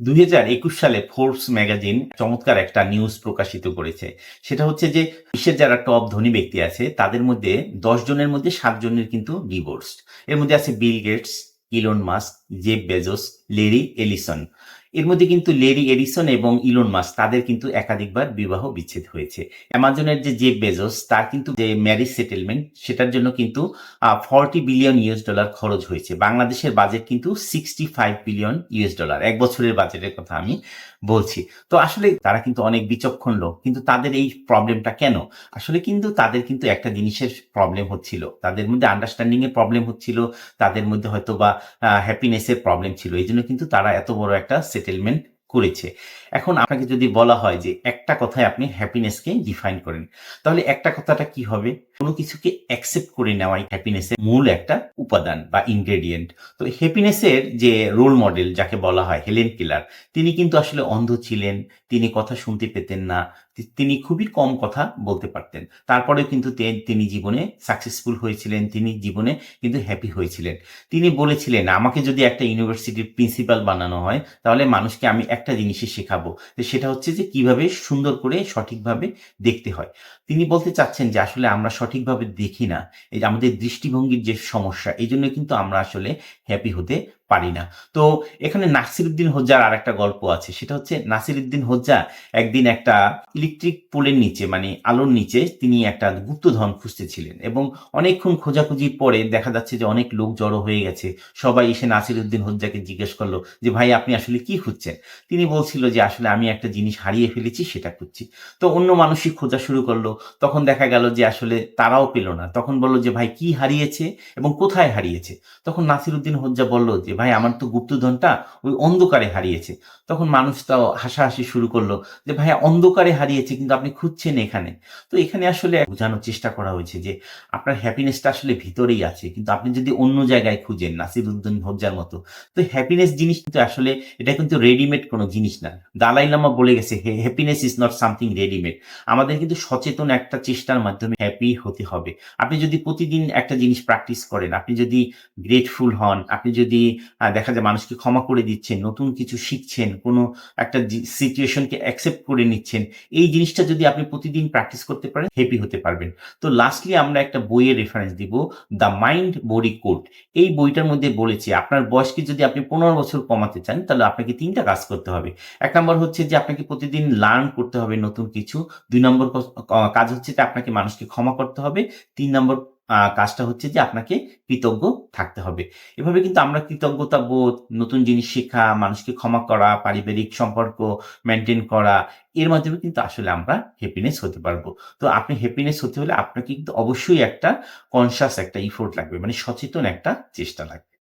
দুই হাজার একুশ সালে ফোর্বস ম্যাগাজিন চমৎকার একটা নিউজ প্রকাশিত করেছে। সেটা হচ্ছে যে, বিশ্বের যারা টপ ধনী ব্যক্তি আছে, তাদের মধ্যে দশ জনের মধ্যে সাত জনের কিন্তু ডিভোর্স এর মধ্যে আছে Bill Gates Elon Musk Jeff Bezos Larry Ellison এর মধ্যে কিন্তু লেরি এডিসন এবং ইলন মাস্ক, তাদের কিন্তু একাধিকবার বিবাহ বিচ্ছেদ হয়েছে। অ্যামাজনের যে জেব বেজোস, তার কিন্তু যে ম্যারিজ সেটেলমেন্ট সেটার জন্য কিন্তু ফর্টি বিলিয়ন ইউএস ডলার খরচ হয়েছে। বাংলাদেশের বাজেট কিন্তু sixty five billion US dollar এক বছরের বাজেটের কথা আমি বলছি। তো আসলে তারা কিন্তু অনেক বিচক্ষণ লোক, কিন্তু তাদের এই প্রবলেমটা কেন? আসলে কিন্তু তাদের কিন্তু একটা জিনিসের প্রবলেম হচ্ছিল। তাদের মধ্যে আন্ডারস্ট্যান্ডিং এর প্রবলেম হচ্ছিল, তাদের মধ্যে হয়তো বা হ্যাপিনেসের প্রবলেম ছিল। এই জন্য কিন্তু তারা এত বড় একটা সেটেলমেন্ট করেছে। এখন আপনাকে যদি বলা হয় যে একটা কথায় আপনি হ্যাপিনেসকে ডিফাইন করেন, তাহলে একটা কথাটা কি হবে? কোনো কিছুকে অ্যাকসেপ্ট করে নেওয়াই হ্যাপিনেসের মূল একটা উপাদান বা ইনগ্রেডিয়েন্ট তো হ্যাপিনেসের যে রোল মডেল যাকে বলা হয় হেলেন কিলার তিনি কিন্তু আসলে অন্ধ ছিলেন, তিনি কথা শুনতে পেতেন না তিনি খুবই কম কথা বলতে পারতেন। তারপরেও কিন্তু তিনি জীবনে সাকসেসফুল হয়েছিলেন, তিনি জীবনে কিন্তু হ্যাপি হয়েছিলেন। তিনি বলেছিলেন, আমাকে যদি একটা ইউনিভার্সিটির প্রিন্সিপাল বানানো হয়, তাহলে মানুষকে আমি একটা জিনিসই শেখাবো। সেটা হচ্ছে যে, কীভাবে সুন্দর করে সঠিকভাবে দেখতে হয়। তিনি বলতে চাচ্ছেন যে, আসলে আমরা সঠিকভাবে দেখি না। এই আমাদের দৃষ্টিভঙ্গির যে সমস্যা, এই জন্য কিন্তু আমরা আসলে হ্যাপি হতে পারি না। তো এখানে নাসিরুদ্দিন হোজ্জার আর একটা গল্প আছে। সেটা হচ্ছে নাসিরুদ্দিন হোজ্জা একদিন একটা ইলেকট্রিক পোলের নিচে মানে আলোর নিচে তিনি একটা গুপ্তধন খুঁজতেছিলেন এবং অনেকক্ষণ খোঁজাখুঁজির পরে দেখা যাচ্ছে যে অনেক লোক জড়ো হয়ে গেছে। সবাই এসে নাসিরুদ্দিন হোজ্জাকে জিজ্ঞেস করল যে, ভাই, আপনি আসলে কি খুঁজছেন? তিনি বলছিল যে, আসলে আমি একটা জিনিস হারিয়ে ফেলেছি, সেটা খুঁজছি। তো অন্য মানুষই খোঁজা শুরু করল। তখন দেখা গেল যে, আসলে তারাও পেল না। তখন বলল যে, ভাই, কি হারিয়েছে এবং কোথায় হারিয়েছে? তখন নাসিরুদ্দিন হোজ্জা বলল যে ভাই, আমার তো গুপ্তধনটা ওই অন্ধকারে হারিয়েছে। তখন মানুষ তাও হাসাহাসি শুরু করল যে ভাই অন্ধকারে হারিয়েছে, কিন্তু আপনি খুঁজছেন এখানে? তো এখানে আসলে বোঝানোর চেষ্টা করা হয়েছে যে, আপনার হ্যাপিনেসটা আসলে ভিতরেই আছে, কিন্তু আপনি যদি অন্য জায়গায় খুঁজেন, নাসিরুদ্দিন হোজ্জার মতো, তো হ্যাপিনেস জিনিস কিন্তু আসলে, এটা কিন্তু রেডিমেড কোনো জিনিস না। দালাই লামা বলে গেছে happiness is not something readymade আমাদের কিন্তু সচেতন একটা চেষ্টার মাধ্যমে হ্যাপি হতে হবে। আপনি যদি প্রতিদিন একটা জিনিস প্র্যাকটিস করেন, আপনি যদি গ্রেটফুল হন, আপনি যদি দেখা যায় মানুষকে ক্ষমা করে দিচ্ছেন, নতুন কিছু শিখছেন, কোনো একটা সিচুয়েশনকে অ্যাকসেপ্ট করে নিচ্ছেন, এই জিনিসটা যদি আপনি প্রতিদিন প্র্যাকটিস করতে পারেন হ্যাপি হতে পারবেন। তো লাস্টলি আমরা একটা বইয়ের রেফারেন্স দিব দ্য মাইন্ড বডি কোড এই বইটার মধ্যে বলেছি, আপনার বয়সকে যদি আপনি পনেরো বছর কমাতে চান, তাহলে আপনাকে তিনটা কাজ করতে হবে। এক নম্বর হচ্ছে যে আপনাকে প্রতিদিন লার্ন করতে হবে নতুন কিছু। দুই নম্বর কাজ হচ্ছে যে আপনাকে মানুষকে ক্ষমা করতে হবে। তিন নম্বর কাজটা হচ্ছে যে আপনাকে কৃতজ্ঞ থাকতে হবে। এভাবে কিন্তু আমরা কৃতজ্ঞতা বোধ, নতুন জিনিস শেখা, মানুষকে ক্ষমা করা, পারিবারিক সম্পর্ক মেনটেন করা, এর মাধ্যমে কিন্তু আসলে আমরা হ্যাপিনেস হতে পারব। তো আপনি হ্যাপিনেস হতে হলে আপনাকে কিন্তু অবশ্যই একটা কনসাস একটা ইফোর্ট লাগবে মানে সচেতন একটা চেষ্টা লাগবে।